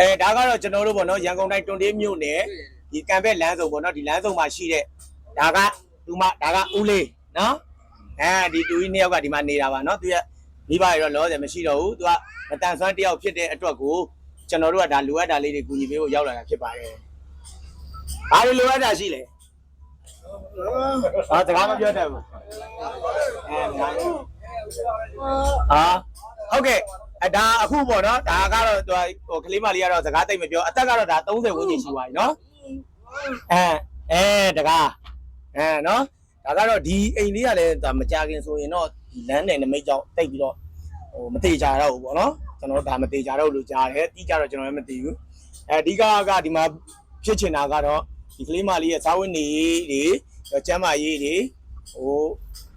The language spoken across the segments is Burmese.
အဲဒါကတော့ကျွန်တော်တို့ပေါ့နော်ရန်ကုန်တိုင်းတွန်တေးမြို့နယ်ဒီကံဘက်လမ်းစုံပေါ့နော်ဒီလမ်းစုံမှာရှိတဲ့ဒါကသူမဒါကဦးလေးနော်အဲဒီတူကြီးနှစ်ယောက်ကဒီမှာနေတာပါနော်သူကမိဘတွေတော့လောဆယ်မရှိတော့ဘူးသူကမတန်ဆွမ်းတစ်ယောက်ဖြစ်တဲ့အတွက်ကိုကျွန်တော်တို့ကဒါလိုအပ်တာလေးတွေကူညီပေးဖို့ရောက်လာတာဖြစ်ပါတယ်ဘာလို့လိုအပ်တာရှိလဲဟာစကားမပြောတတ်ဘူးအဲမနိုင်ဘူးဟာဟုတ်ကဲ့ အဲဒါအခုပေါ့နော်ဒါကတော့သူဟိုကလေးမလေးကတော့စကားတိတ်မပြောအသက်ကတော့ဒါ30ဝန်းကျင်ရှိသွားပြီနော်အဲအဲတကားအဲနော်ဒါကတော့ဒီအိမ်လေးကလည်းဒါမကြခင်ဆိုရင်တော့ဒီလမ်းနယ်နမိတ်ကြောင့်တိတ်ပြီးတော့ဟိုမသေးကြတော့ဘူးပေါ့နော်ကျွန်တော်တို့ဒါမသေးကြတော့လို့ကြားတယ်တီးကြတော့ကျွန်တော်လည်းမသိဘူးအဲဒီကကဒီမှာဖြစ်ချင်တာကတော့ဒီကလေးမလေးရဲ့ဇာဝတ်နေတွေကျမ်းမာရေးတွေဟို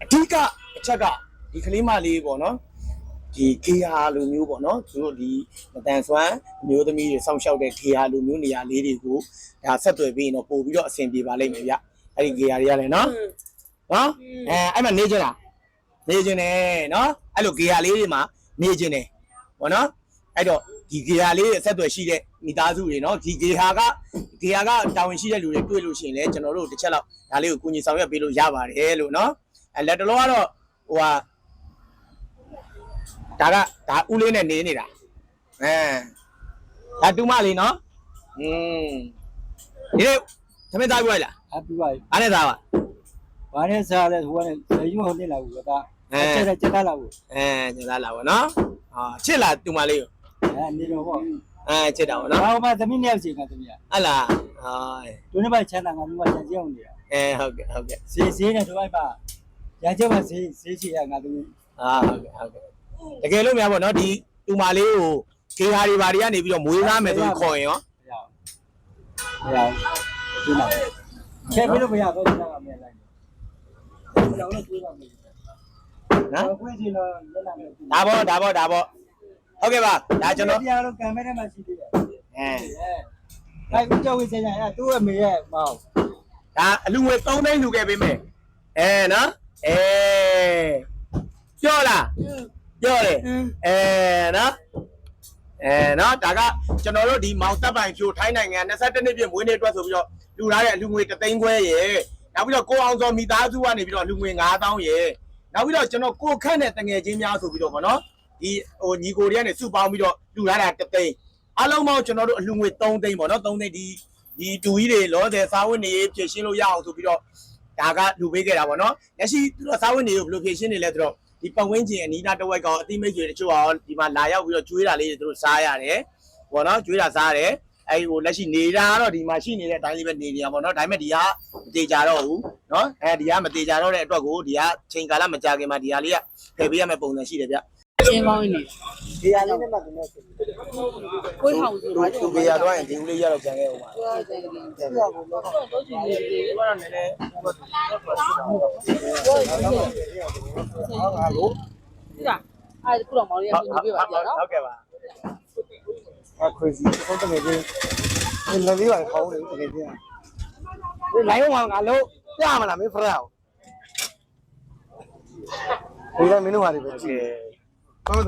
အဓိကအချက်ကဒီကလေးမလေးပေါ့နော် ဒီခေဟာလိုမျိုးပေါ့နော်သူတို့ဒီမတန်ဆွမ်းအမျိုးသမီးတွေစောင့်ရှောက်တဲ့ခေဟာလိုမျိုးနေရာလေးတွေကိုဒါဆက်သွယ်ပြီးရင်တော့ပို့ပြီးတော့အဆင်ပြေပါလိမ့်မယ်ဗျအဲ့ဒီခေဟာတွေကလည်းနော်နော်အဲအဲ့မှာနေကြလားနေကြတယ်နော်အဲ့လိုခေဟာလေးတွေမှာနေကြတယ်ပေါ့နော်အဲ့တော့ဒီခေဟာလေးတွေဆက်သွယ်ရှိတဲ့မိသားစုတွေနော်ဒီခေဟာကခေဟာကတာဝန်ရှိတဲ့လူတွေတွေ့လို့ရှိရင်လည်းကျွန်တော်တို့တစ်ချက်လောက်ဒါလေးကိုကူညီဆောင်ရွက်ပေးလို့ရပါတယ်လို့နော်အဲလက်တလောကတော့ဟိုဟာ ဒါကဒါဦးလေးနဲ့နေနေတာအဲဒါတူမလေးနော်อืมဒီနေ့သမင်းသားပြလိုက်လားအပြပါအားနဲ့သားပါဘာနဲ့စားလဲဟိုကလည်းဇယုံဟုတ်နေလာဘူးကဒါအဲအချက်ချက်တက်လာဘူးအဲညသားလာပါနော်ဟာချစ်လားတူမလေးကိုအဲနေတော့ပေါ့အဲချစ်တာပါနော်ဘာမှသမီးနှစ်ယောက်စီကသမီးကဟတ်လားဟာဒုနေ့ပိုင်းချမ်းသာငါမျိုးကချမ်းကျအောင်နေတာအဲဟုတ်ကဲ့ဟုတ်ကဲ့ဈေးဈေးနဲ့ဒုနေ့ပိုင်းရကြမှာဈေးဈေးချီရငါသမီးဟာဟုတ်ကဲ့ဟုတ်ကဲ့ တကယ်လို့များပေါ့နော်ဒီတူမလေးကိုခေဟာတွေဘာတွေကနေပြီးတော့မွေးသားမယ်ဆိုရင်ခေါ်ရင်ရောမရဘူးမရဘူးဒီမှာခဲပြီးလို့မရတော့ကျွန်တော်ကမလိုက်ဘူးကျွန်တော်လည်းတွေးပါမယ်နော်ခွင့်စီတော့လက်လာမယ်ဒါပေါ့ဒါပေါ့ဒါပေါ့ဟုတ်ကဲ့ပါဒါကျွန်တော်တရားတော့ကံမဲထဲမှာရှိသေးတယ်အဲအဲအဲကြောက်ဝေးစင်ရအဲသူ့အမေရဲ့မောင်ဒါအလူငွေ3သိန်းလူခဲ့ပေးမယ်အဲနော်အဲပြောလား ပြောတယ်အဲနော်အဲနော်ဒါကကျွန်တော်တို့ဒီမောင်တပ်ပိုင်ဖြိုထိုင်းနိုင်ငံ22နှစ်ပြည့်မွေးနေ့အတွက်ဆိုပြီးတော့လူထားတဲ့အလူငွေ3သိန်းခွဲရယ်နောက်ပြီးတော့ကိုအောင်စောမိသားစုကနေပြီးတော့လူငွေ9000ရယ်နောက်ပြီးတော့ကျွန်တော်ကိုခန့်တဲ့တငယ်ချင်းများဆိုပြီးတော့ဗောနော်ဒီဟိုညီကိုတွေကနေစုပေါင်းပြီးတော့လူထားတာ3သိန်းအလုံးပေါင်းကျွန်တော်တို့အလူငွေ3သိန်းဗောနော်3သိန်းဒီဒီတူကြီးတွေလောဆယ်စားဝတ်နေရေးဖြည့်ရှင်းလို့ရအောင်ဆိုပြီးတော့ဒါကလူပေးခဲ့တာဗောနော်လက်ရှိသူတို့စားဝတ်နေရေးကိုဘယ်လိုဖြည့်ရှင်းနေလဲဆိုတော့ ဒီပတ်ဝန်းကျင်အနီးနားတစ်ဝက်ကောင်အတိမိတ်တွေတချို့အောင်ဒီမှာလာရောက်ပြီးတော့ကျွေးတာလေးတွေသူတို့စားရတယ်ဗောနော်ကျွေးတာစားရတယ်အဲ့ဟိုလက်ရှိနေတာကတော့ဒီမှာရှိနေတဲ့အတိုင်းလေးပဲနေနေရပါတော့ဒါပေမဲ့ဒီကမတေချာတော့ဘူးเนาะအဲဒီကမတေချာတော့တဲ့အတွက်ကိုဒီကချိန်ကာလမကြာခင်မှာဒီဟာလေးကဖယ်ပေးရမယ့်ပုံစံရှိတယ်ဗျ ကျင်းပေါင်းနေဒီဟာလေးနဲ့မှသူနဲ့ဆိုကိုယ်ထောင်ဆိုတော့သူပေရတော့ရင်ဒီဦးလေးရတော့ကြံခဲ့ဦးပါကိုယ်တယ်တယ်ပြရဘူးလို့တော့ချင်နေတယ်ဘာလို့လဲကိုယ်ကြီးဟုတ်ပါဘူးဒီလားအဲ့ခုတော့မောင်လေးကပြင်ပေးပါပြနော်ဟုတ်ကဲ့ပါအခွေစီတော့တကယ်ကြီးဒီလည်းလေးပါခေါင်းလေးတကယ်ကြီးဒီလိုင်းဝါငါလို့ပြမလားမင်းဖရက်ဒီကမင်းတို့ဟာတွေပဲโอကြည့် Vamos,